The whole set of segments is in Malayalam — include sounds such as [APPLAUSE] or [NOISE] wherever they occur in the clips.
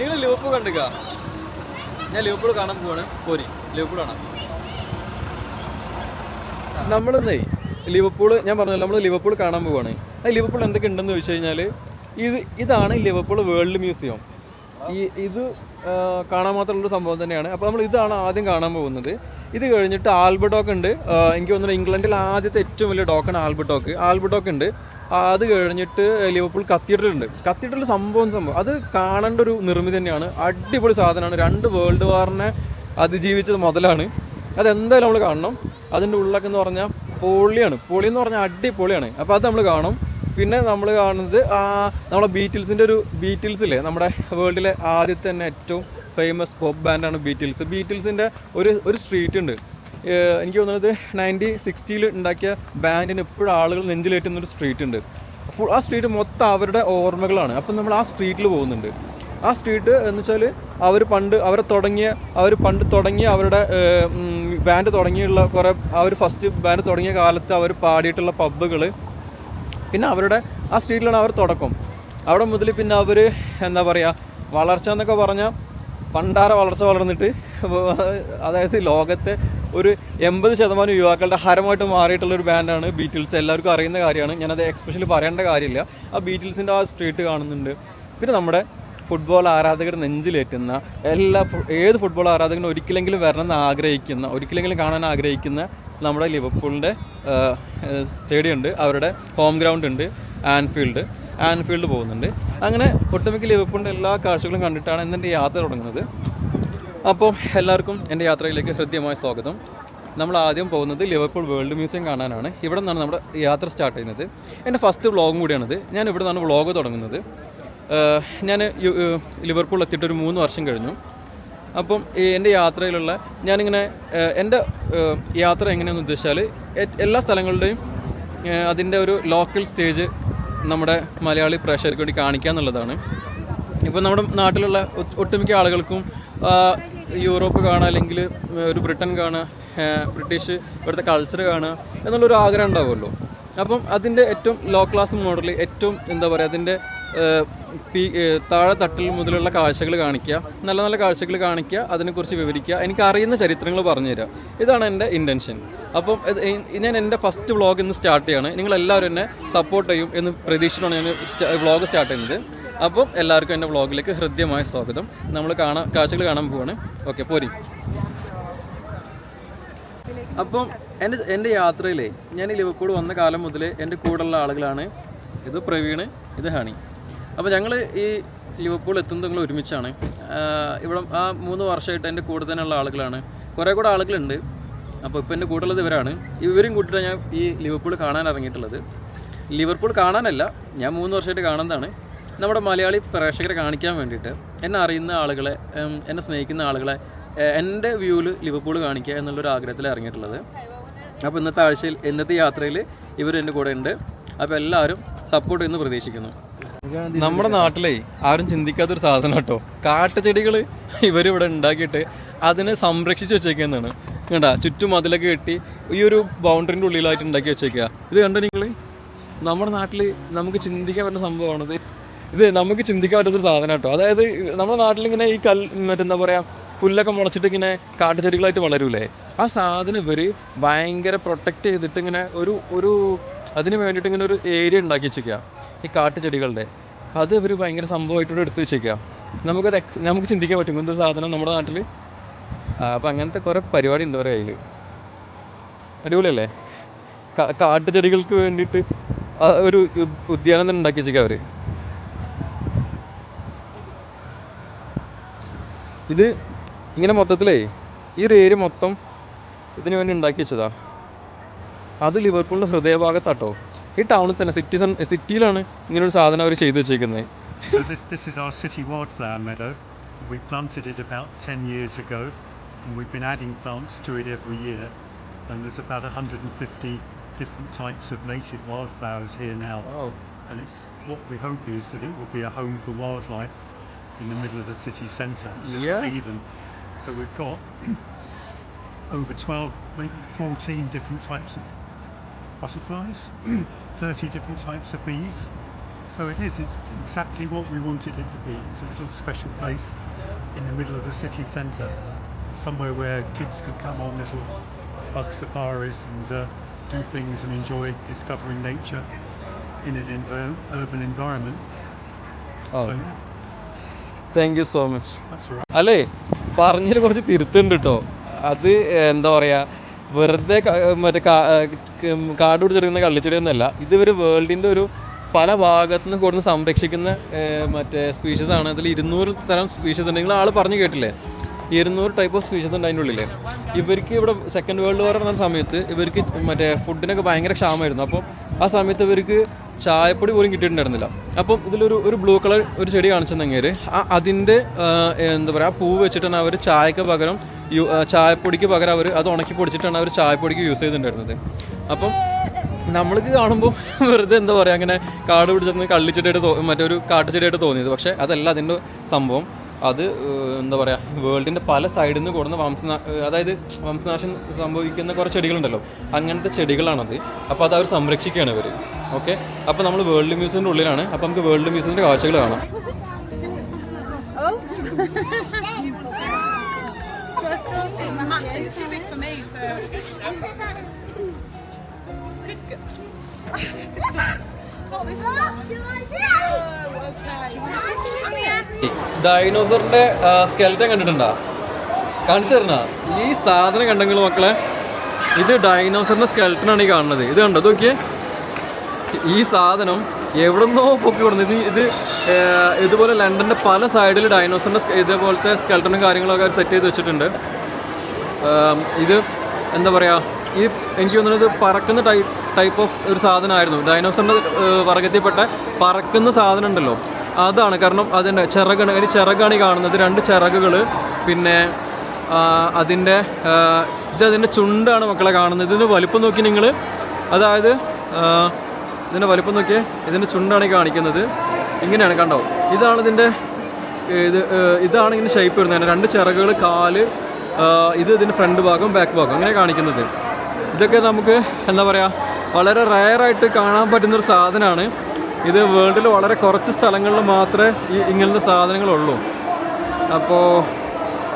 നിങ്ങൾ ലിവർപൂൾ കണ്ടുക. ഞാൻ ലിവർപൂൾ കാണാൻ പോവാണ്. പോരി. ലിവർപൂൾ കാണാം. നമ്മളെന്നേ ലിവർപൂൾ ഞാൻ പറഞ്ഞല്ലോ നമ്മൾ ലിവർപൂൾ കാണാൻ പോവാണ്. ആ ലിവർപൂൾ എന്തൊക്കെ ഉണ്ടെന്ന് ചോദിച്ചു കഴിഞ്ഞാൽ ഇത് ഇതാണ് ലിവർപൂൾ വേൾഡ് മ്യൂസിയം ഈ ഇത് കാണാൻ മാത്രമുള്ളൊരു സംഭവം തന്നെയാണ്. അപ്പോൾ നമ്മൾ ഇതാണ് ആദ്യം കാണാൻ പോകുന്നത്. ഇത് കഴിഞ്ഞിട്ട് ആൽബർട്ടോക്ക് ഉണ്ട്. എനിക്ക് തോന്നുന്നു ഇംഗ്ലണ്ടിൽ ആദ്യത്തെ ഏറ്റവും വലിയ ഡോക്കാണ് ആൽബർട്ടോക്ക് ആൽബർട്ടോക്ക് ഉണ്ട്. ആ, അത് കഴിഞ്ഞിട്ട് ലിവർപൂൾ കത്തീഡ്രൽ ഉണ്ട് കത്തീഡ്രൽ സംഭവം സംഭവം? അത് കാണേണ്ട ഒരു നിർമ്മിതി തന്നെയാണ്. അടിപൊളി സാധനമാണ്. രണ്ട് വേൾഡ് വാറിനെ അതിജീവിച്ചത് മുതലാണ്. അതെന്തായാലും നമ്മൾ കാണണം. അതിന്റെ ഉള്ളൊക്കെ എന്ന് പറഞ്ഞാൽ പൊളിയാണ്. പൊളി എന്ന് പറഞ്ഞാൽ അടിപൊളിയാണ്. അപ്പോൾ അത് നമ്മൾ കാണും. പിന്നെ നമ്മൾ കാണുന്നത് നമ്മളെ ബീറ്റിൽസിന്റെ ഒരു ബീറ്റിൽസ് ഇല്ലേ? നമ്മുടെ വേൾഡിലെ ആദ്യത്തെ തന്നെ ഏറ്റവും ഫേമസ് പോപ്പ് ബാൻഡാണ് ബീറ്റിൽസ് ബീറ്റിൽസിന്റെ ഒരു ഒരു സ്ട്രീറ്റ് ഉണ്ട്. എനിക്ക് തോന്നുന്നത് നയന്റി സിക്സ്റ്റിയിൽ ഉണ്ടാക്കിയ ബാൻഡിന് ഇപ്പോഴും ആളുകൾ നെഞ്ചിലേറ്റുന്ന ഒരു സ്ട്രീറ്റ് ഉണ്ട്. ഫുൾ ആ സ്ട്രീറ്റ് മൊത്തം അവരുടെ ഓർമ്മകളാണ്. അപ്പം നമ്മൾ ആ സ്ട്രീറ്റിൽ പോകുന്നുണ്ട്. ആ സ്ട്രീറ്റ് എന്ന് വെച്ചാൽ അവർ പണ്ട് അവരെ തുടങ്ങിയ അവർ പണ്ട് തുടങ്ങിയ അവരുടെ ബാൻഡ് തുടങ്ങിയുള്ള കുറേ അവർ ഫസ്റ്റ് ബാൻഡ് തുടങ്ങിയ കാലത്ത് അവർ പാടിയിട്ടുള്ള പബ്ബുകൾ പിന്നെ അവരുടെ ആ സ്ട്രീറ്റിലാണ് അവർ തുടക്കം. അവിടെ മുതൽ പിന്നെ അവർ എന്താ പറയുക വളർച്ച എന്നൊക്കെ പറഞ്ഞാൽ പണ്ടാര വളർച്ച വളർന്നിട്ട് അതായത് ലോകത്തെ ഒരു എൺപത് ശതമാനം യുവാക്കളുടെ ഹരമായിട്ട് മാറിയിട്ടുള്ള ഒരു ബാൻഡാണ് ബീറ്റിൽസ് എല്ലാവർക്കും അറിയുന്ന കാര്യമാണ്. ഞാനത് എക്സ്പെഷ്യലി പറയേണ്ട കാര്യമില്ല. ആ ബീറ്റിൽസിന്റെ ആ സ്ട്രീറ്റ് കാണുന്നുണ്ട്. പിന്നെ നമ്മുടെ ഫുട്ബോൾ ആരാധകർ നെഞ്ചിലേറ്റുന്ന എല്ലാ ഏത് ഫുട്ബോൾ ആരാധകനും ഒരിക്കലെങ്കിലും വരണം എന്ന് ആഗ്രഹിക്കുന്ന ഒരിക്കലെങ്കിലും കാണാൻ ആഗ്രഹിക്കുന്ന നമ്മുടെ ലിവർപൂളിന്റെ സ്റ്റേഡിയം ഉണ്ട്. അവരുടെ ഹോം ഗ്രൗണ്ട് ഉണ്ട് ആൻഫീൽഡ് ആൻഫീൽഡ് പോകുന്നുണ്ട്. അങ്ങനെ ഒട്ടുമിക്ക ലിവപ്പൂളിന്റെ എല്ലാ കാഴ്ചകളും കണ്ടിട്ടാണ് ഇന്ന് എന്റെ യാത്ര തുടങ്ങുന്നത്. അപ്പോൾ എല്ലാവർക്കും എന്റെ യാത്രയിലേക്ക് ഹൃദ്യമായ സ്വാഗതം. നമ്മൾ ആദ്യം പോകുന്നത് ലിവർപൂൾ വേൾഡ് മ്യൂസിയം കാണാനാണ്. ഇവിടെ നിന്നാണ് നമ്മുടെ യാത്ര സ്റ്റാർട്ട് ചെയ്യുന്നത്. എന്റെ ഫസ്റ്റ് വ്ളോഗും കൂടിയാണിത്. ഞാൻ ഇവിടെ നിന്നാണ് വ്ളോഗ് തുടങ്ങുന്നത്. ഞാൻ ലിവർപൂൾ എത്തിയിട്ട് ഒരു മൂന്ന് വർഷം കഴിഞ്ഞു. അപ്പം എന്റെ യാത്രയിലുള്ള ഞാനിങ്ങനെ എന്റെ യാത്ര എങ്ങനെയാണെന്ന് ഉദ്ദേശിച്ചാൽ എല്ലാ സ്ഥലങ്ങളുടെയും അതിന്റെ ഒരു ലോക്കൽ സ്റ്റേജ് നമ്മുടെ മലയാളി പ്രേക്ഷകർക്ക് വേണ്ടി കാണിക്കുക എന്നുള്ളതാണ്. ഇപ്പോൾ നമ്മുടെ നാട്ടിലുള്ള ഒട്ടുമിക്ക ആളുകൾക്കും യൂറോപ്പ് കാണുക അല്ലെങ്കിൽ ഒരു ബ്രിട്ടൻ കാണുക ബ്രിട്ടീഷ് ഇവിടുത്തെ കൾച്ചർ കാണുക എന്നുള്ളൊരു ആഗ്രഹം ഉണ്ടാവുമല്ലോ. അപ്പം അതിന്റെ ഏറ്റവും ലോ ക്ലാസ് മോഡൽ ഏറ്റവും എന്താ പറയുക അതിന്റെ പി താഴെ തട്ടിൽ മുതലുള്ള കാഴ്ചകൾ കാണിക്കുക നല്ല നല്ല കാഴ്ചകൾ കാണിക്കുക അതിനെക്കുറിച്ച് വിവരിക്കുക എനിക്ക് അറിയുന്ന ചരിത്രങ്ങൾ പറഞ്ഞു തരിക ഇതാണ് എന്റെ ഇന്റൻഷൻ അപ്പം ഞാൻ എന്റെ ഫസ്റ്റ് വ്ളോഗ് ഇന്ന് സ്റ്റാർട്ട് ചെയ്യാണ്. നിങ്ങളെല്ലാവരും എന്നെ സപ്പോർട്ട് ചെയ്യും എന്ന് പ്രതീക്ഷിച്ചാണ് ഞാൻ വ്ളോഗ് സ്റ്റാർട്ട് ചെയ്യുന്നത്. അപ്പം എല്ലാവർക്കും എന്റെ വ്ളോഗിലേക്ക് ഹൃദ്യമായ സ്വാഗതം. നമ്മൾ കാണാൻ കാഴ്ചകൾ കാണാൻ പോവാണ്. ഓക്കെ പോരി. അപ്പം എന്റെ എന്റെ യാത്രയിലെ ഞാൻ ഈ ലിവർപൂൾ വന്ന കാലം മുതൽ എന്റെ കൂടെയുള്ള ആളുകളാണ്. ഇത് പ്രവീൺ ഇത് ഹണി. അപ്പോൾ ഞങ്ങൾ ഈ ലിവർപൂൾ എത്തുന്നത് ഞങ്ങൾ ഒരുമിച്ചാണ്. ഇവിടെ ആ മൂന്ന് വർഷമായിട്ട് എന്റെ കൂടെ തന്നെയുള്ള ആളുകളാണ്. കുറേ കൂടെ ആളുകളുണ്ട്. അപ്പോൾ ഇപ്പോൾ എന്റെ കൂടെയുള്ളത് ഇവരാണ്. ഇവരും കൂട്ടിയിട്ടാണ് ഞാൻ ഈ ലിവർപൂൾ കാണാൻ ഇറങ്ങിയിട്ടുള്ളത്. ലിവർപൂൾ കാണാനല്ല ഞാൻ മൂന്ന് വർഷമായിട്ട് കാണുന്നതാണ്. നമ്മുടെ മലയാളി പ്രേക്ഷകരെ കാണിക്കാൻ വേണ്ടിയിട്ട് എന്നെ അറിയുന്ന ആളുകളെ എന്നെ സ്നേഹിക്കുന്ന ആളുകളെ എന്റെ വ്യൂവിൽ ലിവർപൂൾ കാണിക്കുക എന്നുള്ളൊരു ആഗ്രഹത്തിൽ ഇറങ്ങിയിട്ടുള്ളത്. അപ്പോൾ ഇന്നത്തെ ആഴ്ചയിൽ ഇന്നത്തെ യാത്രയിൽ ഇവർ എന്റെ കൂടെ ഉണ്ട്. അപ്പോൾ എല്ലാവരും സപ്പോർട്ട് ചെയ്യുന്നു പ്രതീക്ഷിക്കുന്നു. നമ്മുടെ നാട്ടിലേ ആരും ചിന്തിക്കാത്തൊരു സാധനം കേട്ടോ. കാട്ടുചെടികൾ ഇവരിവിടെ ഉണ്ടാക്കിയിട്ട് അതിനെ സംരക്ഷിച്ച് വെച്ചേക്കുന്നതാണ്. കണ്ട ചുറ്റും അതിലൊക്കെ കെട്ടി ഈ ഒരു ബൗണ്ടറിന്റെ ഉള്ളിലായിട്ട് ഉണ്ടാക്കി വെച്ചേക്കുക ഇത് കണ്ടോ നിങ്ങൾ നമ്മുടെ നാട്ടിൽ നമുക്ക് ചിന്തിക്കാൻ പറ്റുന്ന സംഭവമാണത്. ഇത് നമുക്ക് ചിന്തിക്കാൻ പറ്റുന്നൊരു സാധനം കേട്ടോ. അതായത് നമ്മുടെ നാട്ടിൽ ഇങ്ങനെ ഈ കൽ മറ്റെന്താ പറയാ പുല്ലൊക്കെ മുളച്ചിട്ട് ഇങ്ങനെ കാട്ടുചെടികളായിട്ട് വളരൂലേ? ആ സാധനം ഇവർ ഭയങ്കര പ്രൊട്ടക്റ്റ് ചെയ്തിട്ട് ഇങ്ങനെ ഒരു ഒരു അതിന് വേണ്ടിയിട്ട് ഇങ്ങനെ ഒരു ഏരിയ ഉണ്ടാക്കി വെച്ചേക്കുക ഈ കാട്ടുചെടികളുടെ. അത് ഇവർ ഭയങ്കര സംഭവമായിട്ടൂടെ എടുത്ത് വെച്ചേക്കുക നമുക്കത് നമുക്ക് ചിന്തിക്കാൻ പറ്റും ഇങ്ങനത്തെ സാധനം നമ്മുടെ നാട്ടിൽ അപ്പം അങ്ങനത്തെ കുറേ പരിപാടി ഉണ്ട് അവരുടെ കയ്യിൽ അടിപൊളിയല്ലേ കാട്ടുചെടികൾക്ക് വേണ്ടിയിട്ട് ഒരു ഉദ്യാനം തന്നെ ഉണ്ടാക്കി വെച്ചേക്കുക അവർ ഇത് ഇങ്ങനെ മൊത്തത്തിലേ ഈ ഒരു ഏരിയ മൊത്തം ഇതിനു വേണ്ടി ഉണ്ടാക്കി വെച്ചതാ അത് ലിവർപൂളിന്റെ ഹൃദയഭാഗത്താട്ടോ ഈ ടൗണിൽ തന്നെ സിറ്റി സിറ്റിയിലാണ് ഇങ്ങനെ ഒരു സാധനം അവർ ചെയ്തു വെച്ചേക്കുന്നത് So this, this is our city wildflower meadow. We planted it about 10 years ago and we've been adding plants to it every year. And there's about 150 different types of native wildflowers here now. And it's what we hope is that it will be a home for wildlife in the middle of the city centre. Yeah. Even. So we've got [CLEARS THROAT] over 12, maybe 14 different types of butterflies, [CLEARS THROAT] 30 different types of bees. So it is, it's exactly what we wanted it to be. It's a little special place in the middle of the city centre, somewhere where kids could come on little bug safaris and uh, do things and enjoy discovering nature in an urban environment. Oh. So, yeah. Thank you so much. That's all right. Ali, പറഞ്ഞതിൽ കുറച്ച് തിരുത്തുണ്ട് കേട്ടോ അത് എന്താ പറയാ വെറുതെ മറ്റേ കാട് പിടിച്ചെടുക്കുന്ന കള്ളിച്ചെടിയൊന്നുമല്ല. ഇത് ഒരു വേൾഡിന്റെ ഒരു പല ഭാഗത്തു നിന്ന് കൊടുന്ന് സംരക്ഷിക്കുന്ന മറ്റേ സ്പീഷീസ് ആണ്. അതിൽ ഇരുന്നൂറ് തരം സ്പീഷീസ് ഉണ്ട്. നിങ്ങൾ ആൾ പറഞ്ഞു കേട്ടില്ലേ? ഇരുന്നൂറ് ടൈപ്പ് ഓഫ് സ്പീഷീസ് ഉണ്ട് അതിന്റെ ഉള്ളിൽ ഇവർക്ക് ഇവിടെ സെക്കൻഡ് വേൾഡ് വാർ നടന്ന സമയത്ത് ഇവർക്ക് മറ്റേ ഫുഡിനൊക്കെ ഭയങ്കര ക്ഷാമമായിരുന്നു. അപ്പോൾ ആ സമയത്ത് ഇവർക്ക് ചായപ്പൊടി പോലും കിട്ടിയിട്ടുണ്ടായിരുന്നില്ല. അപ്പം ഇതിലൊരു ഒരു ബ്ലൂ കളർ ഒരു ചെടി കാണിച്ചെന്നെങ്കിൽ ആ അതിന്റെ എന്താ പറയുക ആ പൂവ് വെച്ചിട്ടാണ് അവർ ചായക്ക് പകരം യു- ചായപ്പൊടിക്ക് പകരം അവർ അത് ഉണക്കി പൊടിച്ചിട്ടാണ് അവർ ചായപ്പൊടിക്ക് യൂസ് ചെയ്തിട്ടുണ്ടായിരുന്നത്. അപ്പം നമ്മൾക്ക് കാണുമ്പോൾ വെറുതെ എന്താ പറയുക അങ്ങനെ കാട് പിടിച്ചിരുന്ന് കള്ളിച്ചെടിയായിട്ട് തോ മറ്റൊരു കാട്ടുചെടിയായിട്ട് തോന്നിയത്. പക്ഷേ അതല്ല അതിന്റെ സംഭവം. അത് എന്താ പറയുക വേൾഡിന്റെ പല സൈഡിൽ നിന്ന് കൊടുന്ന വംശനാ അതായത് വംശനാശം സംഭവിക്കുന്ന കുറേ ചെടികളുണ്ടല്ലോ. അങ്ങനത്തെ ചെടികളാണത്. അപ്പോൾ അത് അവർ സംരക്ഷിക്കുകയാണ് ഇവർ ഓക്കെ? അപ്പോൾ നമ്മൾ വേൾഡ് മ്യൂസിയത്തിന്റെ ഉള്ളിലാണ്. അപ്പോൾ നമുക്ക് വേൾഡ് മ്യൂസിയത്തിന്റെ കാഴ്ചകൾ കാണാം. Oh. It's me. Good ഡൈനോസറിന്റെ സ്കെൽറ്റൻ കണ്ടിട്ടുണ്ടോ? കാണിച്ചു തരണ ഈ സാധനം കണ്ടെങ്കിൽ മക്കളെ ഇത് ഡൈനോസറിന്റെ സ്കെൽറ്റനാണ് ഈ കാണുന്നത്. ഇത് കണ്ടോ? നോക്കിയേ ഈ സാധനം എവിടുന്നോ പൊക്കി കൊടുന്നു ഇത് ഇത് ഇതുപോലെ ലണ്ടന്റെ പല സൈഡിൽ ഡൈനോസറിന്റെ ഇതേപോലത്തെ സ്കെൽറ്റനും കാര്യങ്ങളൊക്കെ സെറ്റ് ചെയ്ത് വെച്ചിട്ടുണ്ട്. ഇത് എന്താ പറയുക ഈ എനിക്ക് തോന്നുന്നത് പറക്കുന്ന ടൈപ്പ് ടൈപ്പ് ഓഫ് ഒരു സാധനമായിരുന്നു. ഡൈനോസറിന്റെ വർഗത്തിൽപ്പെട്ട പറക്കുന്ന സാധനം ഉണ്ടല്ലോ അതാണ് കാരണം അതിന്റെ ചിറകാണ് അതിന് ചിറകാണ് ഈ കാണുന്നത്. രണ്ട് ചിറകുകൾ പിന്നെ അതിന്റെ ഇത് അതിന്റെ ചുണ്ടാണ് മക്കളെ കാണുന്നത്. ഇതിന്റെ വലിപ്പം നോക്കി നിങ്ങൾ അതായത് ഇതിന്റെ വലിപ്പം നോക്കിയേ ഇതിന്റെ ചുണ്ടാണ് ഈ കാണിക്കുന്നത്. ഇങ്ങനെയാണ് കണ്ടോ? ഇതാണ് ഇതിന്റെ ഇത് ഇതാണ് ഇങ്ങനെ ഷേപ്പ് വരുന്നത്. രണ്ട് ചിറകുകൾ കാൽ ഇത് ഇതിന്റെ ഫ്രണ്ട് ഭാഗം ബാക്ക് ഭാഗം. അങ്ങനെ കാണിക്കുന്നത്. ഇതൊക്കെ നമുക്ക് എന്താ പറയുക വളരെ റയറായിട്ട് കാണാൻ പറ്റുന്നൊരു സാധനമാണ്. ഇത് വേൾഡിൽ വളരെ കുറച്ച് സ്ഥലങ്ങളിൽ മാത്രമേ ഈ ഇങ്ങനത്തെ സാധനങ്ങളുള്ളൂ. അപ്പോൾ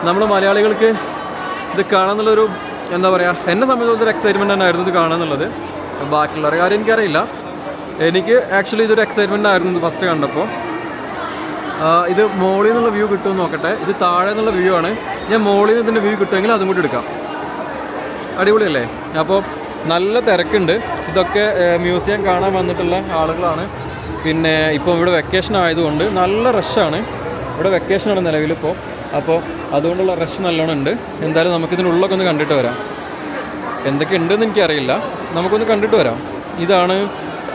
നമ്മൾ മലയാളികൾക്ക് ഇത് കാണാമെന്നുള്ളൊരു എന്താ പറയുക എന്നെ സംബന്ധിച്ചൊരു എക്സൈറ്റ്മെന്റ് തന്നെയായിരുന്നു ഇത് കാണാമെന്നുള്ളത് ബാക്കിയുള്ളവരുടെ കാര്യം എനിക്കറിയില്ല. എനിക്ക് ആക്ച്വലി ഇതൊരു എക്സൈറ്റ്മെന്റ് ആയിരുന്നു ഫസ്റ്റ് കണ്ടപ്പോൾ ഇത് മോളിൽ നിന്നുള്ള വ്യൂ കിട്ടുമെന്ന് നോക്കട്ടെ. ഇത് താഴെ നിന്നുള്ള വ്യൂ ആണ്. ഞാൻ മോളിൽ നിന്ന് ഇതിന്റെ വ്യൂ കിട്ടുമെങ്കിൽ അതും കൂടി എടുക്കാം. അടിപൊളിയല്ലേ? അപ്പോൾ നല്ല തിരക്കുണ്ട്. ഇതൊക്കെ മ്യൂസിയം കാണാൻ വന്നിട്ടുള്ള ആളുകളാണ്. പിന്നെ ഇപ്പോൾ ഇവിടെ വെക്കേഷൻ ആയതുകൊണ്ട് നല്ല റഷാണ് ഇവിടെ വെക്കേഷനാണ് നിലവിലിപ്പോൾ അപ്പോൾ അതുകൊണ്ടുള്ള റഷ് നല്ലോണം ഉണ്ട്. എന്തായാലും നമുക്കിതിനുള്ളൊക്കെ ഒന്ന് കണ്ടിട്ട് വരാം. എന്തൊക്കെ ഉണ്ടെന്ന് എനിക്കറിയില്ല. നമുക്കൊന്ന് കണ്ടിട്ട് വരാം. ഇതാണ്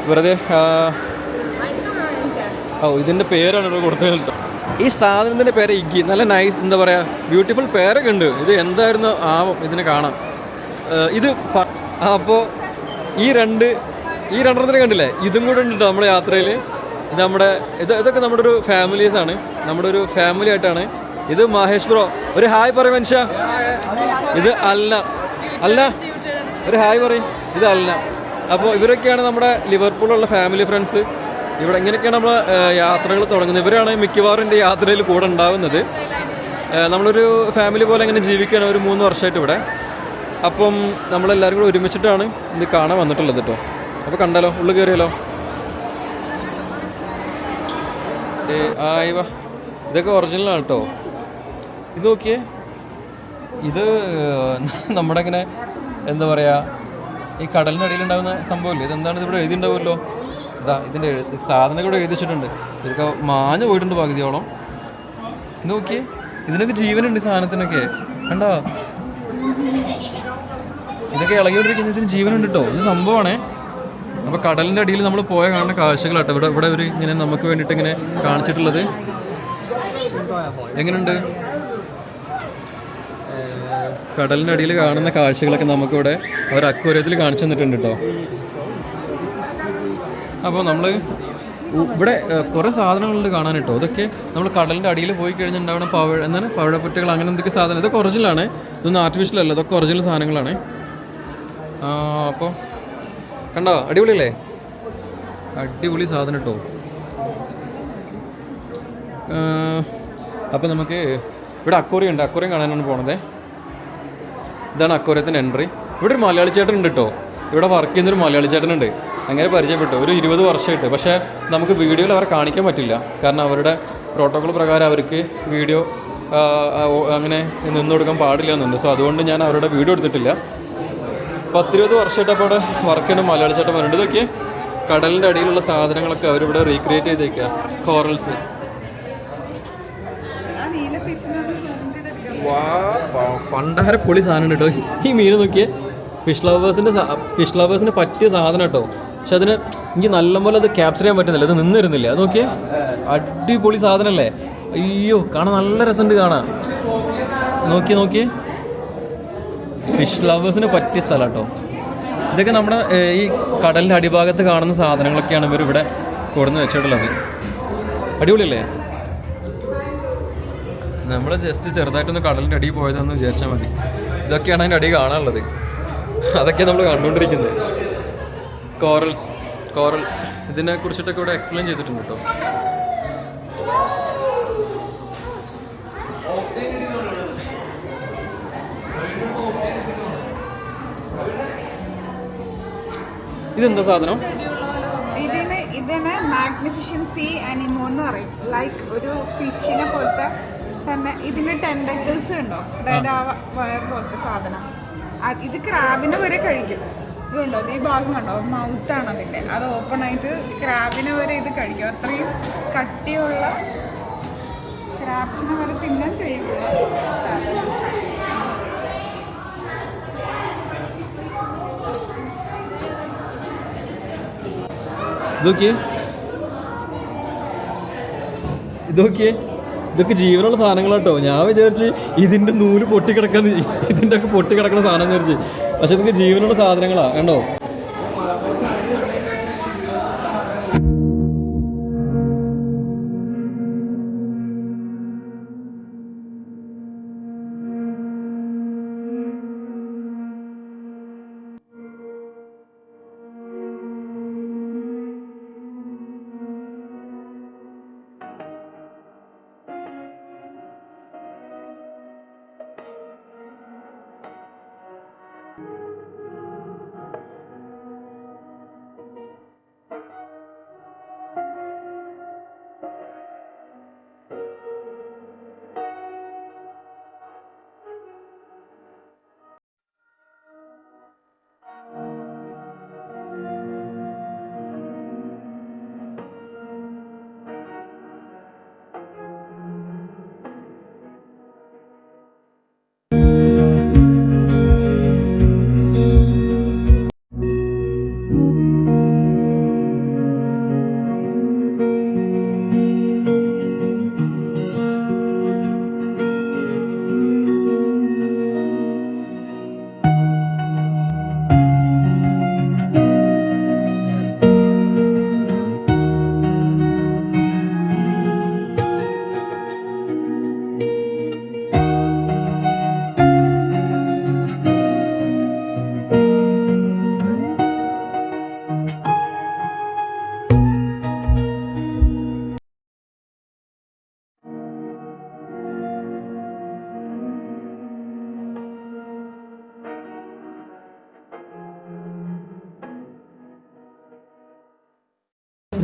വെറുതെ ഓ ഇതിന്റെ പേരാണ് ഇവിടെ കൊടുത്തത്. ഈ സാധനത്തിന്റെ പേര് ഇഗ്ഗി. നല്ല നൈസ് എന്താ പറയുക ബ്യൂട്ടിഫുൾ പേരൊക്കെ ഉണ്ട്. ഇത് എന്തായിരുന്നു ആവും ഇതിനെ കാണാം ഇത് പ- ആ, അപ്പോ ഈ രണ്ട് ഈ രണ്ടെണ്ണത്തിന് കണ്ടില്ലേ? ഇതും കൂടെ ഉണ്ട് നമ്മുടെ യാത്രയിൽ ഇത് നമ്മുടെ ഇത് ഇതൊക്കെ നമ്മുടെ ഒരു ഫാമിലീസ് ആണ്. നമ്മുടെ ഒരു ഫാമിലി ആയിട്ടാണ്. ഇത് മഹേഷ് ബ്രോ. ഒരു ഹായ് പറയും മനുഷ്യ. ഇത് അല്ല അല്ല ഒരു ഹായ് പറയും. ഇത് അല്ല അപ്പോൾ ഇവരൊക്കെയാണ് നമ്മുടെ ലിവർപൂളിലുള്ള ഫാമിലി ഫ്രണ്ട്സ് ഇവിടെ ഇങ്ങനെയൊക്കെയാണ് നമ്മൾ യാത്രകൾ തുടങ്ങുന്നത്. ഇവരാണ് മിക്കവാറും എന്റെ യാത്രയിൽ കൂടെ ഉണ്ടാവുന്നത്. നമ്മളൊരു ഫാമിലി പോലെ അങ്ങനെ ജീവിക്കുകയാണ് ഒരു മൂന്ന് വർഷമായിട്ട് ഇവിടെ. അപ്പം നമ്മളെല്ലാവരും കൂടെ ഒരുമിച്ചിട്ടാണ് ഇത് കാണാൻ വന്നിട്ടുള്ളത് കേട്ടോ അപ്പോൾ കണ്ടാലോ ഉള്ളു കയറിയാലോ ഏ, ആയി വാ. ഇതൊക്കെ ഒറിജിനലാണ് കേട്ടോ ഇത് നോക്കിയേ. ഇത് നമ്മുടെ ഇങ്ങനെ എന്താ പറയുക ഈ കടലിന്റെ അടിയിൽ ഉണ്ടാകുന്ന സംഭവമില്ലേ ഇതെന്താണ് ഇതിവിടെ എഴുതിണ്ടാവുമല്ലോ? ഇതാ ഇതിന്റെ എഴുതി സാധനം ഇവിടെ എഴുതിച്ചിട്ടുണ്ട്. ഇതൊക്കെ മാഞ്ഞു പോയിട്ടുണ്ട് പകുതിയോളം. നോക്കിയേ. ഇതിനൊക്കെ ജീവനുണ്ട് സാധനത്തിനൊക്കെ. കണ്ടോ? ഇതൊക്കെ ഇളകിയോണ്ടിരിക്കുന്ന ഇതിന് ജീവനുണ്ട് കേട്ടോ ഇത് സംഭവമാണേ. അപ്പോൾ കടലിന്റെ അടിയിൽ നമ്മൾ പോയ കാണുന്ന കാഴ്ചകളാട്ടോ. ഇവിടെ ഇവിടെ ഒരു ഇങ്ങനെ നമുക്ക് വേണ്ടിയിട്ട് ഇങ്ങനെ കാണിച്ചിട്ടുള്ളത്. എങ്ങനെയുണ്ട് കടലിന്റെ അടിയിൽ കാണുന്ന കാഴ്ചകളൊക്കെ നമുക്കിവിടെ അവർ അക്വരത്തിൽ കാണിച്ചു തന്നിട്ടുണ്ട് കേട്ടോ അപ്പോൾ നമ്മൾ ഇവിടെ കുറേ സാധനങ്ങളുണ്ട് കാണാൻ കേട്ടോ ഇതൊക്കെ നമ്മൾ കടലിന്റെ അടിയിൽ പോയി കഴിഞ്ഞിട്ടുണ്ടാവണം പവഴ എന്താണ്? പവിഴപ്പുറ്റുകൾ അങ്ങനെ എന്തൊക്കെ സാധനം. ഇതൊക്കെ ഒറിജിനലാണ് ഇതൊന്നും ആർട്ടിഫിഷ്യൽ അല്ല ഇതൊക്കെ ഒറിജിനൽ സാധനങ്ങളാണ്. അപ്പോൾ കണ്ടോ? അടിപൊളിയല്ലേ? അടിപൊളി സാധനം കേട്ടോ അപ്പോൾ നമുക്ക് ഇവിടെ അക്കോറിയം ഉണ്ട്. അക്കോറിയം കാണാനാണ് പോണത്. ഇതാണ് അക്കോറിയത്തിന്റെ എൻട്രി. ഇവിടെ ഒരു മലയാളി ചേട്ടൻ ഉണ്ട് കേട്ടോ ഇവിടെ വർക്ക് ചെയ്യുന്നൊരു മലയാളി ചേട്ടനുണ്ട് അങ്ങനെ പരിചയപ്പെട്ടു. ഒരു ഇരുപത് വർഷമായിട്ട്. പക്ഷേ നമുക്ക് വീഡിയോയിൽ അവരെ കാണിക്കാൻ പറ്റില്ല. കാരണം അവരുടെ പ്രോട്ടോകോൾ പ്രകാരം അവർക്ക് വീഡിയോ അങ്ങനെ നിന്നു കൊടുക്കാൻ പാടില്ല എന്നുണ്ട്. സോ അതുകൊണ്ട് ഞാൻ അവരുടെ വീഡിയോ എടുത്തിട്ടില്ല. പത്തിരുപത് വർഷമായിട്ട് അപ്പോൾ ഇവിടെ വർക്ക് ചെയ്യുന്ന മലയാളി വരുന്നുണ്ട്. ഇതൊക്കെ കടലിന്റെ അടിയിലുള്ള സാധനങ്ങളൊക്കെ അവരിവിടെ റീക്രിയേറ്റ് ചെയ്തേക്കുക കോറൽസ് പണ്ടാര പൊളി സാധനം കേട്ടോ. ഈ മീൻ നോക്കിയേ ഫിഷ് ലവേഴ്സിന്റെ ഫിഷ് ലവേഴ്സിന് പറ്റിയ സാധനം കേട്ടോ. പക്ഷെ അതിന് എനിക്ക് നല്ലപോലെ അത് ക്യാപ്ചർ ചെയ്യാൻ പറ്റുന്നില്ല അത് നിന്നിരുന്നില്ല. അത് നോക്കിയേ അടിപൊളി സാധനമല്ലേ? അയ്യോ കാണാൻ നല്ല രസമുണ്ട് കാണാൻ. നോക്കിയേ നോക്കിയേ. ഫിഷ് ലവേഴ്സിന് പറ്റിയ സ്ഥലം കേട്ടോ. ഇതൊക്കെ നമ്മുടെ ഈ കടലിന്റെ അടിഭാഗത്ത് കാണുന്ന സാധനങ്ങളൊക്കെയാണ് ഇവർ ഇവിടെ കൊടുന്ന് വെച്ചിട്ടുള്ളത്. അടിപൊളിയല്ലേ? നമ്മൾ ജസ്റ്റ് ചെറുതായിട്ടൊന്ന് കടലിന്റെ അടിയിൽ പോയതെന്ന് വിചാരിച്ചാൽ മതി. ഇതൊക്കെയാണ് അതിന്റെ അടി കാണാനുള്ളത്. അതൊക്കെ നമ്മൾ കണ്ടുകൊണ്ടിരിക്കുന്നത്. കോറൽസ് കോറൽ ഇതിനെ കുറിച്ചിട്ടൊക്കെ ഇവിടെ എക്സ്പ്ലെയിൻ ചെയ്തിട്ടുണ്ട് കേട്ടോ. ഇതെന്താ സാധനം? ഇതിന് ഇതിന് മാഗ്നിഫിഷ്യൻസി അനിമോ എന്ന് പറയും. ലൈക്ക് ഒരു ഫിഷിനെ പോലത്തെ തന്നെ ഇതിന് ടെൻഡക്കിൾസ് ഉണ്ടോ? അതായത് ആ. വയർ പോലത്തെ സാധനം. ഇത് ക്രാബിനെ വരെ കഴിക്കും. ഇതുണ്ടോ? ഈ ഭാഗം കണ്ടോ? മൗത്താണ് അതിന്റെ അത് ഓപ്പൺ ആയിട്ട് ക്രാബിനെ വരെ ഇത് കഴിക്കും. അത്രയും കട്ടിയുള്ള ക്രാബ്സിനെ വരെ തിന്നാൻ കഴിയുള്ള സാധനം. ഇതൊക്കെ? ഇതൊക്കെ? ഇതൊക്കെ ജീവനുള്ള സാധനങ്ങളാട്ടോ. ഞാൻ വിചാരിച്ച് ഇതിന്റെ നൂൽ പൊട്ടിക്കിടക്കുന്ന ഇതിന്റെ ഒക്കെ പൊട്ടിക്കിടക്കുന്ന സാധനം വിചാരിച്ച്. പക്ഷെ ഇതൊക്കെ ജീവനുള്ള സാധനങ്ങളാ കണ്ടോ?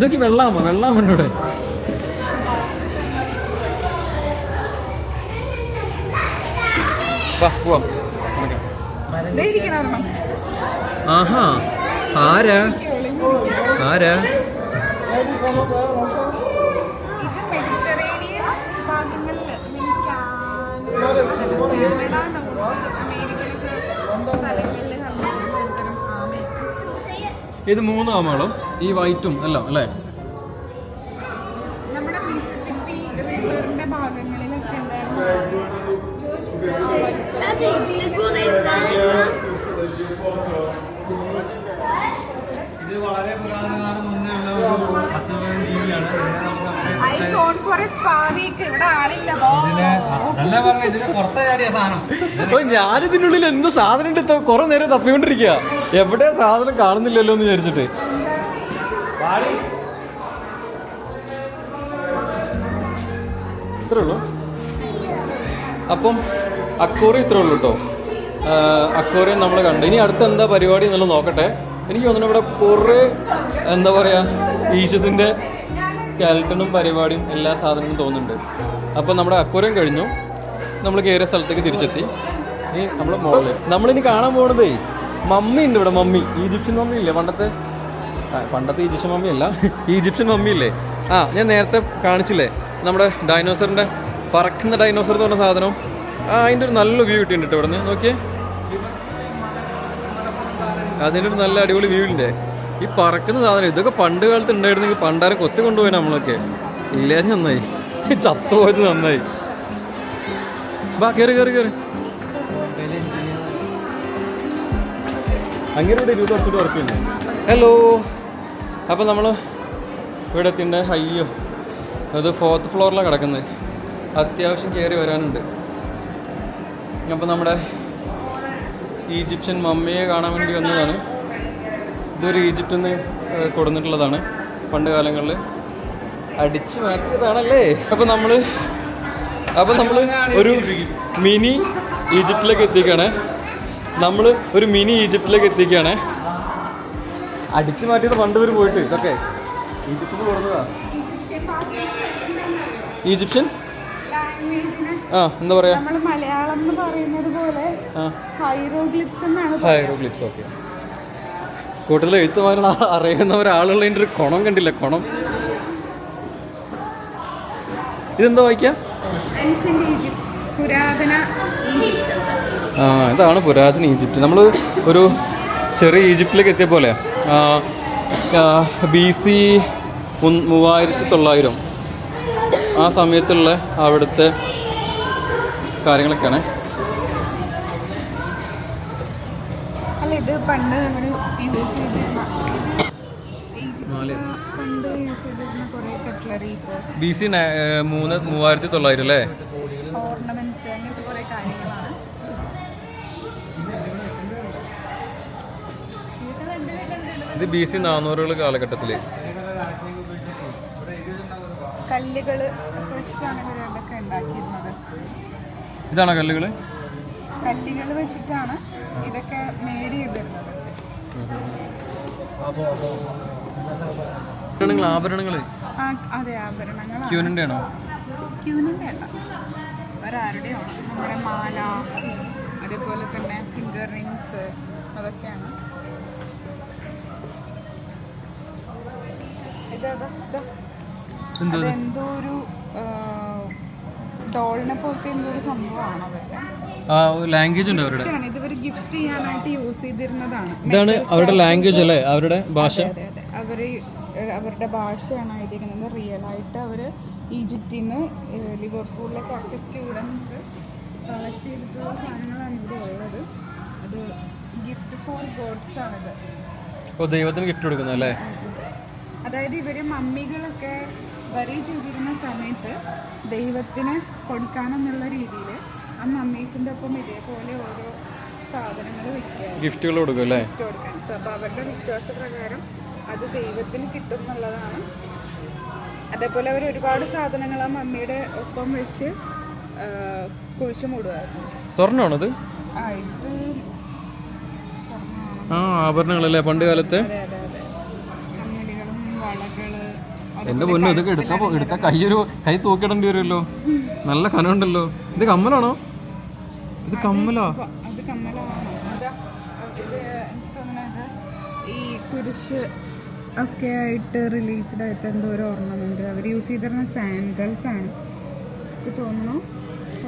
ഇതൊക്കെ വെള്ളാമോ? വെള്ളാമുണ്ട് ഇവിടെ. ആഹാ. ആരാ? ആരാ? ഇത് മൂന്ന് ആമകളും ഈ വൈറ്റും എല്ലാം അല്ലേ? നമ്മുടെ മിസിസിപ്പി റിവറിന്റെ ഭാഗങ്ങളിലൊക്കെ ഉണ്ടായിരുന്നു ഇത് വളരെ പുരാതനകാലം മുന്നേ ഉള്ള ഒരു ജീവിയാണ്. I gone for a spa week ഇവിടെ ആളില്ല. ബോ നല്ല പറഞ്ഞു. ഇതിന് പുറത്തെ ചാടിയ സാധനം. അപ്പൊ ഞാനിതിനുള്ളിൽ എന്ത് സാധനം ഉണ്ട് കൊറേ നേരം തപ്പിക്കൊണ്ടിരിക്കുക എവിടെ സാധനം കാണുന്നില്ലല്ലോ എന്ന് വിചാരിച്ചിട്ട്. ഇത്രേ ഉള്ളൂ. അപ്പം അക്കോറി ഇത്രേ ഉള്ളൂ കേട്ടോ അക്വോറിയം നമ്മൾ കണ്ടു. ഇനി അടുത്ത എന്താ പരിപാടി എന്നുള്ളത് നോക്കട്ടെ. എനിക്ക് തോന്നുന്നു ഇവിടെ കുറേ എന്താ പറയുക സ്പീഷ്യസിന്റെ കാലറ്റണും പരിപാടിയും എല്ലാ സാധനങ്ങളും തോന്നുന്നുണ്ട്. അപ്പോൾ നമ്മുടെ അക്വോറിയം കഴിഞ്ഞു. നമ്മൾ കയറിയ സ്ഥലത്തേക്ക് തിരിച്ചെത്തി. ഇനി നമ്മൾ മോളിൽ നമ്മളിനി കാണാൻ പോണതേ മമ്മി ഉണ്ട് ഇവിടെ മമ്മി. ഈജിപ്ഷ്യൻ മമ്മി ഇല്ലേ പണ്ടത്തെ പണ്ടത്തെ ഈജിപ്ഷ്യൻ മമ്മി അല്ല ഈജിപ്ഷ്യൻ മമ്മി ഇല്ലേ ആ ഞാൻ നേരത്തെ കാണിച്ചില്ലേ? നമ്മുടെ ഡൈനോസറിന്റെ പറക്കുന്ന ഡൈനോസർ എന്ന് പറഞ്ഞ സാധനം. ആ അതിന്റെ ഒരു നല്ല വ്യൂ കിട്ടിയിട്ടുണ്ട് കേട്ടോ ഇവിടുന്ന്. നോക്കിയേ. അതിന്റെ ഒരു നല്ല അടിപൊളി വ്യൂ ഇല്ലേ? ഈ പറക്കുന്ന സാധനം ഇതൊക്കെ പണ്ട് കാലത്ത് ഉണ്ടായിരുന്നെങ്കിൽ പണ്ടാരെ കൊത്തി കൊണ്ടുപോയി നമ്മളൊക്കെ. ഇല്ലേ നന്നായി. ചത്തുപോയത് നന്നായി. ബാ കയറി കയറി കയറി അങ്ങനെ ഇവിടെ ഇരുപത് വർഷത്തെ ഉറപ്പില്ലേ? ഹലോ അപ്പോൾ നമ്മൾ ഇവിടെ എത്തിന്റെ അയ്യോ അത് ഫോർത്ത് ഫ്ലോറിലാണ് കിടക്കുന്നത് അത്യാവശ്യം കയറി വരാനുണ്ട്. അപ്പോൾ നമ്മുടെ ഈജിപ്ഷ്യൻ മമ്മിയെ കാണാൻ വേണ്ടി വന്നതാണ്. ഇതൊരു ഈജിപ്തിൽ നിന്ന് കൊടുന്നിട്ടുള്ളതാണ് പണ്ട് കാലങ്ങളിൽ അടിച്ചു മാറ്റിയതാണല്ലേ? അപ്പോൾ നമ്മൾ അപ്പോൾ നമ്മൾ ഒരു മിനി ഈജിപ്തിലേക്ക് എത്തിക്കുകയാണ് നമ്മൾ ഒരു മിനി ഈജിപ്തിലേക്ക് എത്തിക്കുകയാണ് അടിച്ചു മാറ്റിയത് പണ്ട് പേര് പോയിട്ട്. ഇതൊക്കെ. ഈജിപ്തിൽ കൊടുന്നതാ ഈജിപ്ഷ്യൻ ആ എന്താ പറയാ? മലയാളം എന്ന് പറയുന്നത് പോലെ ഹൈറോഗ്ലിപ്സ് എന്നാണ് ഹൈറോഗ്ലിപ്സ് ഓക്കെ. കൂട്ടത്തിൽ എഴുത്തുമാരൻ അറിയുന്ന ഒരാളുള്ളതിന്റെ ഒരു കുണം കണ്ടില്ല കുണം. ഇതെന്താ വായിക്കാം? ആ ഇതാണ് പുരാതന ഈജിപ്റ്റ്. നമ്മൾ ഒരു ചെറിയ ഈജിപ്തിലേക്ക് എത്തിയ പോലെ ബി സി മൂവായിരത്തി തൊള്ളായിരം ആ സമയത്തുള്ള അവിടുത്തെ കാര്യങ്ങളൊക്കെയാണ്. ബി സി മൂന്ന് മൂവായിരത്തി തൊള്ളായിരം അല്ലേ? ഇത് ബി സി നാനൂറുകൾ കാലഘട്ടത്തിൽ കല്ലുകൾ ഇതാണോ കല്ലുകൾ കല്ലുകൾ വെച്ചിട്ടാണ് ഇതൊക്കെ മേഡ് ചെയ്തിരുന്നത്. ആഭരണങ്ങൾ ആഭരണങ്ങൾ അതെ ആണോ അല്ല നമ്മുടെ മാല അതേപോലെ തന്നെ ഫിംഗർ റിങ്സ് അതൊക്കെയാണ്. എന്ത് ഒരു ഡോളിനെ പോലത്തെ എന്തോ ഒരു സംഭവമാണ് അവരുടെ ലാംഗ്വേജ് ഉണ്ട് അവരുടെ. ഇതൊക്കെയാണ്. ഇവർ ഗിഫ്റ്റ് ചെയ്യാനായിട്ട് യൂസ് ചെയ്തിരുന്നതാണ്. ഇതാണ് അവരുടെ ലാംഗ്വേജ് അല്ലേ? അവരുടെ ഭാഷ? അവർ അവരുടെ ഭാഷയാണ് എഴുതിയിരിക്കുന്നത്. റിയൽ ആയിട്ട് അവർ ഈജിപ്തിൽ നിന്ന് ലിവർപൂളിലെ കുറച്ച് സ്റ്റുഡൻസ് കളക്ട് ചെയ്തിട്ടുള്ള സാധനങ്ങളാണ് ഇവിടെ ഉള്ളത്. അത് ഗിഫ്റ്റ് ഫോർ ഗോഡ്സ് ആണിത്. ഓ ദൈവത്തിന് ഗിഫ്റ്റ് കൊടുക്കുന്നത് അല്ലേ അതായത് ഇവർ മമ്മികളൊക്കെ വരി ചെയ്തിരുന്ന സമയത്ത് ദൈവത്തിന് കൊടുക്കാനെന്നുള്ള രീതിയിൽ ആ മമ്മീസിന്റെ ഒപ്പം ഇതേപോലെ ഓരോ സാധനങ്ങൾ വയ്ക്കുക ഗിഫ്റ്റുകൾ കൊടുക്കും അല്ലേ? ഗിഫ്റ്റ് കൊടുക്കാൻ. വിശ്വാസ അപ്പോൾ അവരുടെ വിശ്വാസപ്രകാരം അത് ദൈവത്തിന് കിട്ടും എന്നുള്ളതാണ്. അതേപോലെ അവർ ഒരുപാട് സാധനങ്ങൾ ആ മമ്മിയുടെ ഒപ്പം വെച്ച് കുഴിച്ചു മൂടുമായിരുന്നു സ്വർണമാണത് ആ ഇത്. ആ ആഭരണങ്ങളല്ലേ പണ്ട് കാലത്തെ അതെ അതെ അതെ കമ്മലുകളും വളകൾ എന്റെ പൊന്നു ഇതൊക്കെ എടുത്ത എടുത്ത കൈയൊരു കൈ തൂക്കിടേണ്ടി വരുമല്ലോ. നല്ല കനമുണ്ടല്ലോ. ഇത് കമ്മലാണോ? ഇത് കമ്മലോ? ഈ കുരിശ് ഒക്കെ ആയിട്ട് റിലീസ്ഡ് ആയിട്ട് എന്തോ ഒരു ഓർണമെന്റ് അവർ യൂസ് ചെയ്തിരുന്ന സാൻഡൽസ് ആണ്. തോന്നുന്നു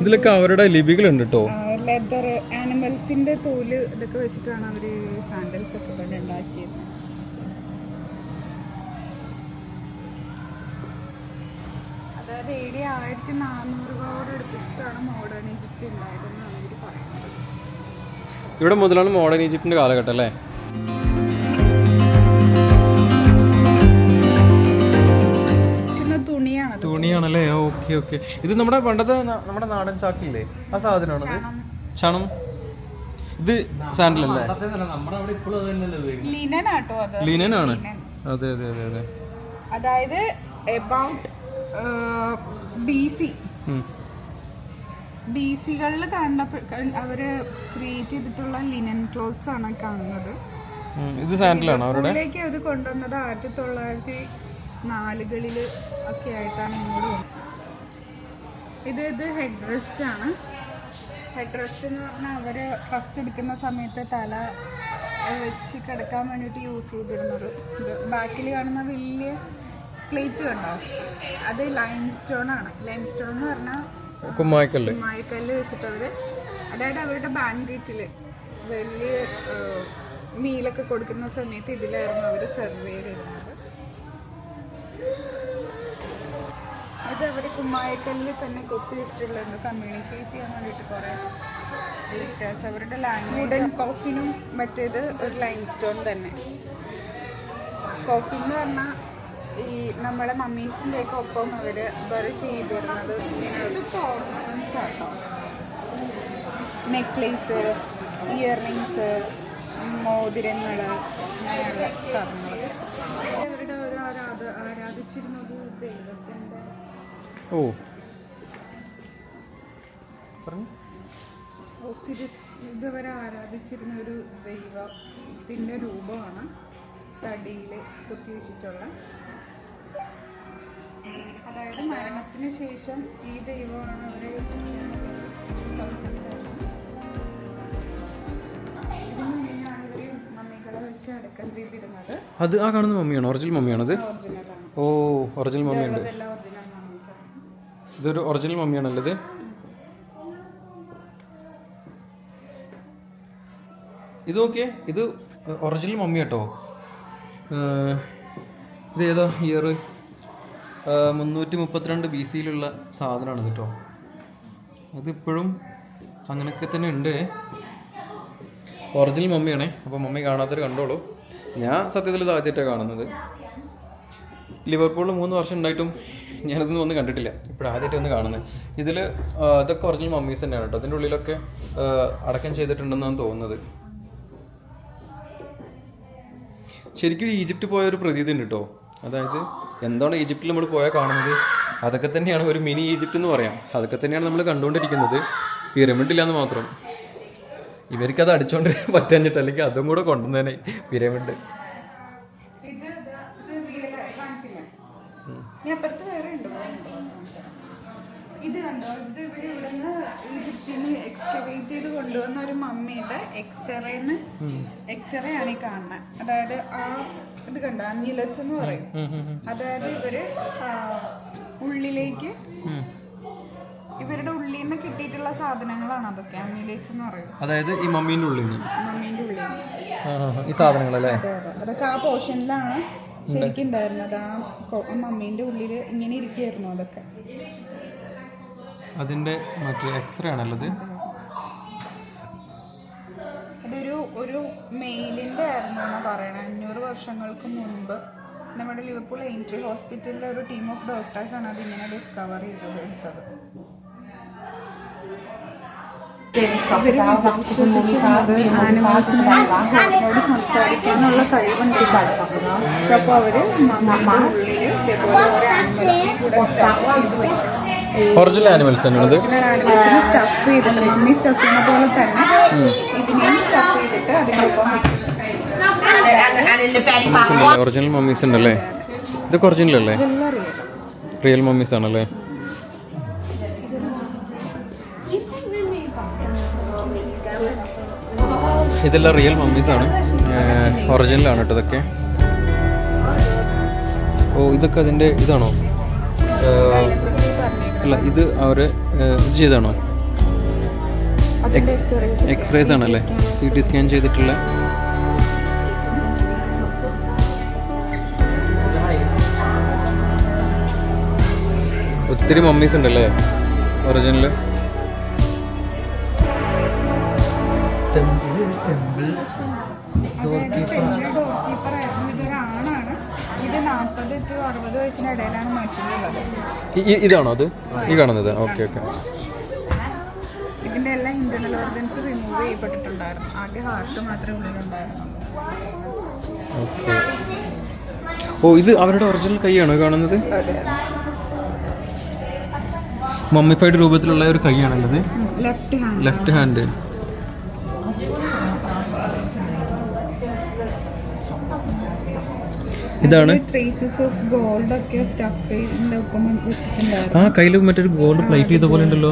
ഇതിലൊക്കെ അവരുടെ ലിപികളുണ്ട് കേട്ടോ ലെതർ ആനിമൽസിന്റെ തോൽ ഇതൊക്കെ വെച്ചിട്ടാണ് അവർ സാൻഡൽസ് ഒക്കെ കൊണ്ട് ഉണ്ടാക്കിയത്. അതായത് എ ഡി ആയിരത്തി നാനൂറുകളോട് അടുപ്പിച്ചിട്ടാണ് മോഡേൺ ഈജിപ്റ്റ് ഉണ്ടായതെന്നാണ് ഇവർ പറയുന്നത്. ഇവിടെ മുതലാണ് മോഡേൺ ഈജിപ്തിന്റെ കാലഘട്ടം അല്ലേ? തുണിയാണല്ലേ? Okay okay. ഇത് നമ്മുടെ പണ്ടത്തെ നമ്മുടെ നാടൻ ചാക്കില്ലേ? ആ സാധനമാണത്? ചണം. ഇത് സാൻഡൽ അല്ലേ ലിനൻ ആണ് അതെ അതെ. അതെ അതെ അതായത് എബൌട്ട് ബി സി. ബി സികളിൽ കാണുന്ന അവർ ക്രിയേറ്റ് ചെയ്തിട്ടുള്ള ലിനൻ ക്ലോത്ത്സ് ആണ് കാണുന്നത്. ഇത് സാൻഡിലാണ് അവരുടെ അത് കൊണ്ടുവന്നത് ആയിരത്തി തൊള്ളായിരത്തി നാലുകളിൽ ഒക്കെ ആയിട്ടാണ് ഇങ്ങോട്ട് ഇത് ഇത് ഹെഡ് റെസ്റ്റ് ആണ് ഹെഡ് റെസ്റ്റ് എന്ന് പറഞ്ഞാൽ അവർ റെസ്റ്റ് എടുക്കുന്ന സമയത്ത് തല വെച്ച് കിടക്കാൻ വേണ്ടിയിട്ട് യൂസ് ചെയ്തിരുന്നത് ഇത് ബാക്കിൽ കാണുന്ന വലിയ പ്ലേറ്റ് കണ്ടോ? അത് ലൈം സ്റ്റോൺ ആണ്. ലൈം സ്റ്റോൺ എന്ന് പറഞ്ഞാൽ കുമ്മായിക്കല്ല്. കുമ്മായിക്കല്ല് വെച്ചിട്ട് അവർ അതായത് അവരുടെ ബാൻഡീറ്റിൽ വലിയ മീലൊക്കെ കൊടുക്കുന്ന സമയത്ത് ഇതിലായിരുന്നു അവർ സെർവ് ചെയ്തിരുന്നത്. അത് അവർ കുമ്മായക്കല്ലിൽ തന്നെ കൊത്തി വെച്ചിട്ടുള്ളത് കമ്മ്യൂണിക്കേറ്റ് ചെയ്യാൻ വേണ്ടിയിട്ട് കുറേ വ്യത്യാസം അവരുടെ ലാംഗ്വേജ് വുഡൻ കോഫിനും മറ്റേത് ഒരു ലൈം സ്റ്റോൺ തന്നെ. കോഫി എന്ന് പറഞ്ഞാൽ ഈ നമ്മളെ മമ്മീസിന്റെ ഒക്കെ ഒപ്പം അവർ വേറെ ചെയ്തിരുന്നത് ഇങ്ങനെയുള്ള ഓർണമെന്റ്സ് ആട്ടോ. നെക്ലേസ് ഇയർ റിങ്സ് മോതിരങ്ങൾ അങ്ങനെയുള്ള സാധനങ്ങളൊക്കെ. അവരുടെ ഓരോ ആരാധ ആരാധിച്ചിരുന്ന ഒരു ദൈവത്തിന്റെ ഓ ഒസിരിസ് ഇതുവരെ ആരാധിച്ചിരുന്ന ഒരു ദൈവത്തിന്റെ രൂപമാണ്. തടിയിൽ കുത്തിവെച്ചിട്ടുള്ള അതായത് മരണത്തിന് ശേഷം ഈ ദൈവമാണ് അവരെ അത് ആ കാണുന്ന മമ്മിയാണ്? ഒറിജിനൽ മമ്മിയാണ് അത് ഓ ഒറിജിനൽ മമ്മിയുണ്ട്. ഇതൊരു ഒറിജിനൽ മമ്മിയാണല്ലോ ഇത്? ഇത് നോക്കിയേ ഇത് ഒറിജിനൽ മമ്മി കേട്ടോ ഇത് ഏതാ ഇയർ മുന്നൂറ്റി മുപ്പത്തിരണ്ട് ബി സിയിലുള്ള സാധനമാണ് കേട്ടോ അതിപ്പോഴും അങ്ങനെയൊക്കെ തന്നെ ഉണ്ട്. ഒറിജിനൽ മമ്മിയാണേ അപ്പോൾ മമ്മി കാണാത്തൊരു കണ്ടോളൂ. ഞാൻ സത്യത്തിൽ ഇത് കാണുന്നത്. ലിവർപൂളിൽ മൂന്ന് വർഷം ഉണ്ടായിട്ടും ഞാനതൊന്നും ഒന്നും കണ്ടിട്ടില്ല. ഇപ്പോൾ ആദ്യമായിട്ട് ഒന്ന് കാണുന്നത്. ഇതിൽ ഇതൊക്കെ ഒറിജിനൽ മമ്മീസ് തന്നെയാണ് കേട്ടോ അതിന്റെ ഉള്ളിലൊക്കെ അടക്കം ചെയ്തിട്ടുണ്ടെന്നാണ് തോന്നുന്നത്. ശരിക്കും ഈജിപ്റ്റ് പോയ ഒരു പ്രതീതി ഉണ്ട് കേട്ടോ അതായത് എന്താണ് ഈജിപ്തിൽ നമ്മൾ പോയാൽ കാണുന്നത്? അതൊക്കെ തന്നെയാണ് ഒരു മിനി ഈജിപ്റ്റ് എന്ന് പറയാം. അതൊക്കെ തന്നെയാണ് നമ്മൾ കണ്ടുകൊണ്ടിരിക്കുന്നത്. പിരമിഡ് ഇല്ലാന്ന് മാത്രം. ഇവർക്ക് അത് അടിച്ചോണ്ട് പറ്റാഞ്ഞിട്ട് അല്ലെങ്കിൽ അതും കൂടെ കൊണ്ടുവന്നേനെ പിരമിഡ് ഇത് ഇത് കണ്ടോ? ഇവിടുന്ന് എക്സ്കവേറ്റ് ചെയ്ത് കൊണ്ടുവന്ന ഒരു മമ്മിയുടെ എക്സ്റേന്ന് എക്സ്റേ ആണ് ഈ കാണുന്നത് അതായത് ആ ഇത് കണ്ട? അമ്യുലറ്റ്സ് എന്ന് പറയും. അതായത് ഇവർ ഉള്ളിലേക്ക് ഇവരുടെ ഉള്ളിൽ നിന്ന് കിട്ടിയിട്ടുള്ള സാധനങ്ങളാണ് അതൊക്കെ. അമ്യുലേറ്റ്സ് എന്ന് പറയും. അതായത് ഈ മമ്മീന്റെ ഉള്ളിൽ നിന്ന് മമ്മീന്റെ ഉള്ളിൽ. നിന്ന് ഈ സാധനങ്ങളല്ലേ? അതെ അതെ. അതൊക്കെ ആ പോർഷനിലാണ് ശരിക്കും ഉണ്ടായിരുന്നത്. ആ മമ്മീന്റെ ഉള്ളിൽ ഇങ്ങനെ ഇരിക്കുകയായിരുന്നു അതൊക്കെ. അതിന്റെ മറ്റേ എക്സ്റേ ആണല്ലത് ഒരു മെയിലിന്റെ ആയിരുന്നു എന്നാണ് പറയണത് അഞ്ഞൂറ് വർഷങ്ങൾക്ക് മുമ്പ് നമ്മുടെ ലിവർപൂൾ എയിൻട്രി ഹോസ്പിറ്റലിലെ ഒരു ടീം ഓഫ് ഡോക്ടേഴ്സ് ആണ് അതിങ്ങനെ ഡിസ്കവർ ചെയ്തത് എടുത്തത്. സംസാരിക്കാനുള്ള കഴിവുണ്ട്. അപ്പോൾ വെക്കും ഒറിജിനൽ ആനിമൽസ് ഒറിജിനൽ ആനിമൽസിനെ സ്റ്റഫ് ചെയ്തിട്ടുണ്ട്. മമ്മി സ്റ്റഫ് ചെയ്യുന്ന പോലെ തന്നെ ഇതിനെയും ഒറിജിനൽ മമ്മീസ് ഉണ്ടല്ലേ? ഇതൊക്കെ ഒറിജിനൽ അല്ലേ റിയൽ മമ്മീസ് ആണല്ലേ? ഇതെല്ലാം റിയൽ മമ്മീസ് ആണ്. ഒറിജിനൽ ആണ് കേട്ടോ ഇതൊക്കെ. ഓ ഇതൊക്കെ അതിന്റെ ഇതാണോ? അല്ല ഇത് അവർ ഇത് ചെയ്താണോ എക്സ്റേസ് ആണല്ലേ? സി ടി സ്കാൻ ചെയ്തിട്ടുള്ള ഒത്തിരി മമ്മീസ് ഉണ്ടല്ലേ? ഒറിജിനൽ ഡോർ കീപ്പർ ഇതാണോ അത്? ഈ കാണുന്നത്. Okay okay. Internal organs remove ചെയ്യപ്പെട്ടിട്ടുണ്ടായിരുന്നു. ആകെ ഹാർട്ട് മാത്രമേ ഉള്ളിലുണ്ടായിരുന്നു. ഓ ഇത് അവരുടെ ഒറിജിനൽ കൈയാണോ കാണുന്നത്? മമ്മിഫൈഡ് രൂപത്തിലുള്ള ഒരു കൈയാണല്ലത് ലെഫ്റ്റ് ഹാൻഡ് ഇതാണ്? ആ കയ്യിൽ മറ്റൊരു ഗോൾഡ് പ്ലേറ്റ് ചെയ്ത പോലെ ഉണ്ടല്ലോ.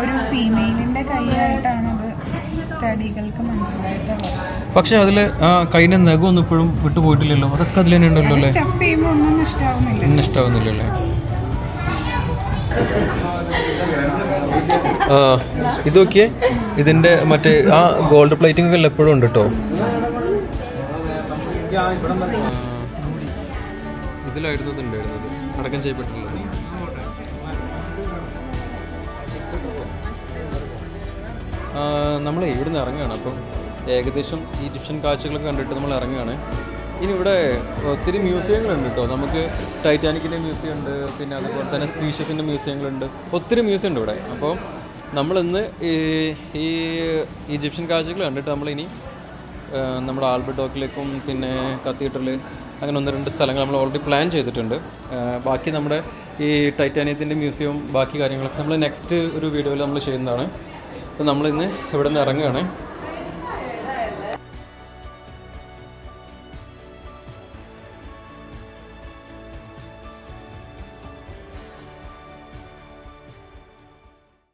ഒരു ഫീമെയിലിന്റെ കൈയായിട്ടാണ് അത് തടികൾക്ക് മനസ്സിലായിട്ടുള്ളത് പക്ഷെ അതിൽ കൈന്റെ നഖമൊന്നും ഇപ്പോഴും വിട്ടുപോയിട്ടില്ലല്ലോ? അതൊക്കെ അതിൽ തന്നെ ഉണ്ടല്ലോ അല്ലേ? ഇഷ്ടാവുന്നില്ല. ആ ഇത് നോക്കിയേ. ഇതിന്റെ മറ്റേ ആ ഗോൾഡ് പ്ലേറ്റിംഗ് ഒക്കെ എപ്പോഴും ഉണ്ട് കേട്ടോ ഇതിലായിരുന്നു ഇതുണ്ടായിരുന്നത് അടക്കം ചെയ്യപ്പെട്ടിട്ടുള്ളത്. നമ്മൾ ഇവിടുന്ന് ഇറങ്ങുകയാണ്. അപ്പം ഏകദേശം ഈജിപ്ഷ്യൻ കാഴ്ചകളൊക്കെ കണ്ടിട്ട് നമ്മൾ ഇറങ്ങുകയാണ്. ഇനി ഇവിടെ ഒത്തിരി മ്യൂസിയങ്ങളുണ്ട് കേട്ടോ. നമുക്ക് ടൈറ്റാനിക്കിന്റെ മ്യൂസിയം ഉണ്ട് പിന്നെ അതുപോലെ തന്നെ സ്പീഷ്യസിന്റെ മ്യൂസിയങ്ങളുണ്ട്. ഒത്തിരി മ്യൂസിയം ഉണ്ട് ഇവിടെ. അപ്പോൾ നമ്മളിന്ന് ഈ ഈജിപ്ഷ്യൻ കാഴ്ചകൾ കണ്ടിട്ട് നമ്മളിനി നമ്മുടെ ആൽബർട്ടോക്കിലേക്കും പിന്നെ കത്തീഡ്രൽ അങ്ങനെ ഒന്ന് രണ്ട് സ്ഥലങ്ങൾ നമ്മൾ ഓൾറെഡി പ്ലാൻ ചെയ്തിട്ടുണ്ട്. ബാക്കി നമ്മുടെ ഈ ടൈറ്റാനിയത്തിന്റെ മ്യൂസിയം ബാക്കി കാര്യങ്ങളൊക്കെ നമ്മൾ നെക്സ്റ്റ് ഒരു വീഡിയോയിൽ നമ്മൾ ചെയ്യുന്നതാണ്. അപ്പോൾ നമ്മളിന്ന് ഇവിടെ നിന്ന് ഇറങ്ങുകയാണ്.